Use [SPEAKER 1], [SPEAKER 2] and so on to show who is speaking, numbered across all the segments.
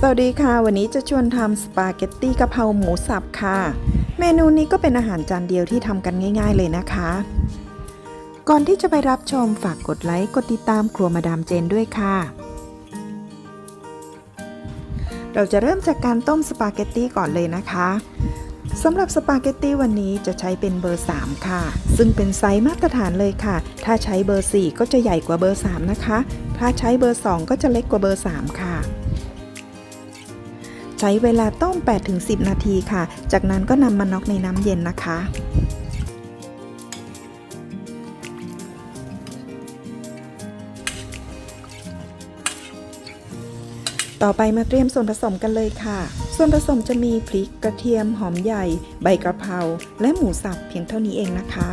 [SPEAKER 1] สวัสดีค่ะ วันนี้จะชวนทำสปาเกตตี้กะเพราหมูสับค่ะ เมนูนี้ก็เป็นอาหารจานเดียวที่ทำกันง่าย ๆ เลยนะคะ ก่อนที่จะไปรับชมฝากกดไลค์กดติดตามครัวมาดามเจนด้วยค่ะ เราจะเริ่มจากการต้มสปาเกตตี้ก่อนเลยนะคะสำหรับสปาเกตตี้วันนี้จะใช้เป็นเบอร์ 3 ค่ะ ซึ่งเป็นไซส์มาตรฐานเลยค่ะ ถ้าใช้เบอร์ 4 ก็จะใหญ่กว่าเบอร์ 3 นะคะ ถ้าใช้เบอร์ 2 ก็จะเล็กกว่าเบอร์ 3 ค่ะ ใช้เวลาต้ม 8-10 นาทีค่ะ จากนั้นก็นำมาน็อกในน้ำเย็นนะคะต่อไปมาเตรียมส่วนผสมกันเลยค่ะ ส่วนผสมจะมีพริกกระเทียมหอมใหญ่ ใบกระเพราและหมูสับเพียงเท่านี้เองนะคะ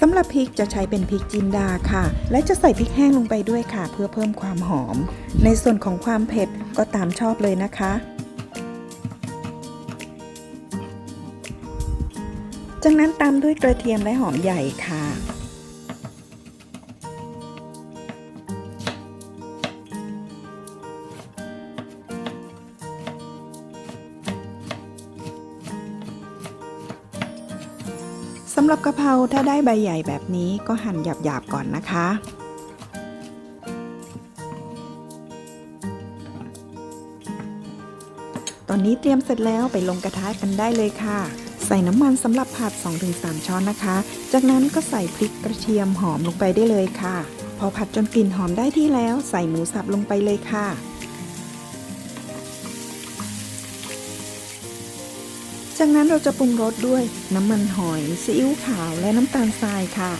[SPEAKER 1] สำหรับพริกจะใช้เป็นพริกจินดาค่ะ และจะใส่พริกแห้งลงไปด้วยค่ะ เพื่อเพิ่มความหอม ในส่วนของความเผ็ดก็ตามชอบเลยนะคะ จากนั้นตามด้วยกระเทียมและหอมใหญ่ค่ะำหรับกะเพราถ้าได้ใบใหญ่แบบนี้ก็หั่นหยาบๆก่อนนะคะ ตอนนี้เตรียมเสร็จแล้วไปลงกระทะกันได้เลยค่ะ ใส่น้ำมันสำหรับผัด 2-3 ช้อนนะคะ จากนั้นก็ใส่พริกกระเทียมหอมลงไปได้เลยค่ะ พอผัดจนกลิ่นหอมได้ที่แล้ว ใส่หมูสับลงไปเลยค่ะ จากนั้นเราจะปรุงรสด้วยน้ำมันหอยซีอิ๊วขาวและน้ำตาลทรายค่ะ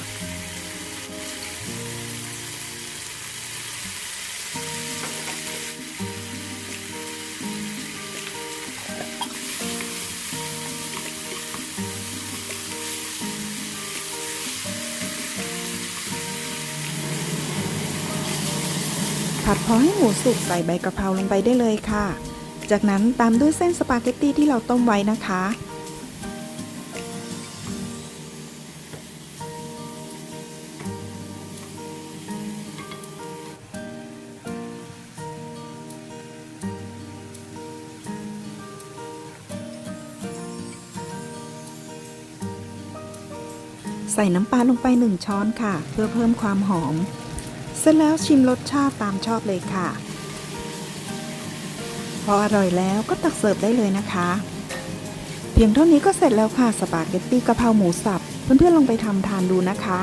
[SPEAKER 1] ผัดพอให้หมูสุกใส่ใบกะเพราลงไปได้เลยค่ะ จากนั้นตามด้วยเส้นสปาเกตตี้ที่เราต้มไว้นะคะ ใส่น้ำปลาลงไป 1 ช้อนค่ะ เพื่อเพิ่มความหอม เสร็จแล้วชิมรสชาติตามชอบเลยค่ะ ออร่อยแล้วก็ตักเสิร์ฟได้เลยนะคะ เพียงเท่านี้ก็เสร็จแล้วค่ะสปาเกตตี้กะเพราหมูสับ เพื่อนๆลองไปทำทานดูนะคะ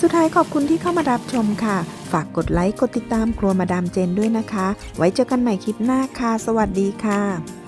[SPEAKER 1] สุดท้ายขอบคุณที่เข้ามารับชมค่ะ ฝากกดไลค์กดติดตามครัวมาดามเจนด้วยนะคะ ไว้เจอกันใหม่คลิปหน้าค่ะ สวัสดีค่ะ